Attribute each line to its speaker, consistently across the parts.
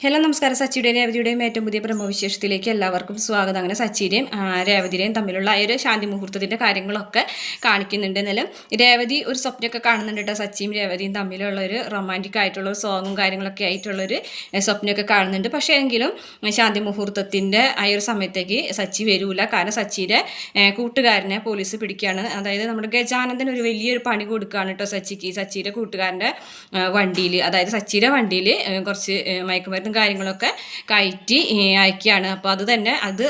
Speaker 1: Hello നമസ്കാരം. സച്ചിയുടെയും രേവതിയുടെയും ഏറ്റവും പുതിയ പ്രമോവിശേഷത്തിലേക്ക് എല്ലാവർക്കും സ്വാഗതം. അങ്ങനെ സച്ചിയുടെയും രേവതിയുടെയും തമ്മിലുള്ള ഒരു ശാന്തി മുഹൂർത്തത്തിന്റെ കാര്യങ്ങളൊക്കെ കാണിക്കുന്നുണ്ട്. എന്നാലും രേവതി ഒരു സ്വപ്നമൊക്കെ കാണുന്നുണ്ട് കേട്ടോ. സച്ചിയും രേവതിയും തമ്മിലുള്ള ഒരു റൊമാന്റിക് ആയിട്ടുള്ള ഒരു സോങ്ങും കാര്യങ്ങളൊക്കെ ആയിട്ടുള്ളൊരു സ്വപ്നമൊക്കെ കാണുന്നുണ്ട്. പക്ഷേ എങ്കിലും ശാന്തി മുഹൂർത്തത്തിന്റെ ആ ഒരു സമയത്തേക്ക് സച്ചി വരൂല. കാരണം സച്ചിയുടെ കൂട്ടുകാരനെ പോലീസ് പിടിക്കുകയാണ് അതായത് നമ്മുടെ ഗജാനന്ദൻ ഒരു വലിയൊരു പണി കൊടുക്കുകയാണ് കേട്ടോ സച്ചിക്ക്. സച്ചിയുടെ കൂട്ടുകാരന്റെ വണ്ടിയിൽ അതായത് സച്ചിയുടെ വണ്ടിയിൽ കുറച്ച് ഏ, മയക്കുമരുന്നും കാര്യങ്ങളൊക്കെ കയറ്റി അയക്കുകയാണ്. അപ്പോൾ അത് തന്നെ അത്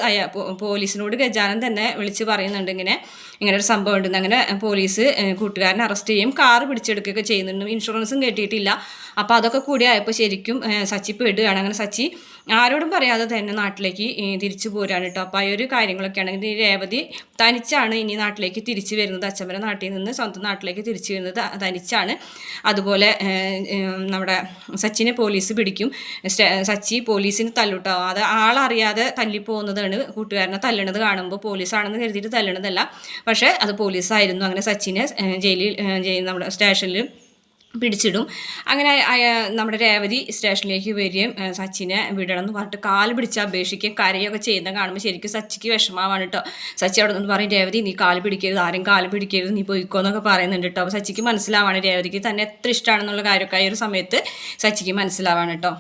Speaker 1: പോലീസിനോട് ഗജാനൻ തന്നെ വിളിച്ച് പറയുന്നുണ്ട് ഇങ്ങനെ ഇങ്ങനെ ഒരു സംഭവം ഉണ്ടെന്ന്. അങ്ങനെ പോലീസ് കൂട്ടുകാരനെ അറസ്റ്റ് ചെയ്യും. കാർ പിടിച്ചെടുക്കുകയൊക്കെ ചെയ്യുന്നുണ്ട്. ഇൻഷുറൻസും കെട്ടിയിട്ടില്ല അപ്പോൾ അതൊക്കെ കൂടി ആയപ്പോൾ ശരിക്കും സച്ചി പെടുകയാണ്. അങ്ങനെ സച്ചി ആരോടും പറയാതെ തന്നെ നാട്ടിലേക്ക് തിരിച്ചു പോരാണ് കേട്ടോ. അപ്പോൾ ആ ഒരു കാര്യങ്ങളൊക്കെയാണെങ്കിൽ ഇത് രേവതി തനിച്ചാണ് ഇനി നാട്ടിലേക്ക് തിരിച്ചു വരുന്നത്. അച്ഛമ്മരെ നാട്ടിൽ നിന്ന് സ്വന്തം നാട്ടിലേക്ക് തിരിച്ചു വരുന്നത് തനിച്ചാണ്. അതുപോലെ നമ്മുടെ സച്ചിനെ പോലീസ് പിടിക്കും. സ്റ്റേ- സച്ചി പോലീസിന് തല്ലുട്ടോ. അത് ആളറിയാതെ തല്ലിപ്പോകുന്നതാണ് കൂട്ടുകാരനെ തല്ലണത് കാണുമ്പോൾ പോലീസാണെന്ന് കരുതിയിട്ട് തല്ലണതല്ല. പക്ഷേ അത് പോലീസായിരുന്നു. അങ്ങനെ സച്ചിനെ ജയിലിൽ നമ്മുടെ സ്റ്റേഷനിൽ പിടിച്ചിടും. അങ്ങനെ നമ്മുടെ രേവതി സ്റ്റേഷനിലേക്ക് വരികയും സച്ചിനെ വിടണം എന്ന് പറഞ്ഞിട്ട് കാൽ പിടിച്ച് അപേക്ഷിക്കുകയും കരയൊക്കെ ചെയ്യുന്ന കാണുമ്പോൾ ശരിക്കും സച്ചിക്ക് വിഷമാവാണ് കേട്ടോ സച്ചി അവിടെ നിന്ന് പറയും രേവതി നീ കാൽ പിടിക്കരുത്. ആരും കാൽ പിടിക്കരുത്. നീ പോയിക്കോ എന്നൊക്കെ പറയുന്നുണ്ട് കേട്ടോ അപ്പോൾ സച്ചിക്ക് മനസ്സിലാവാണ് രേവതിക്ക് തന്നെ എത്ര ഇഷ്ടമാണെന്നുള്ള കാര്യമൊക്കെ ആ ഒരു സമയത്ത് സച്ചിക്ക് മനസ്സിലാവാണ് കേട്ടോ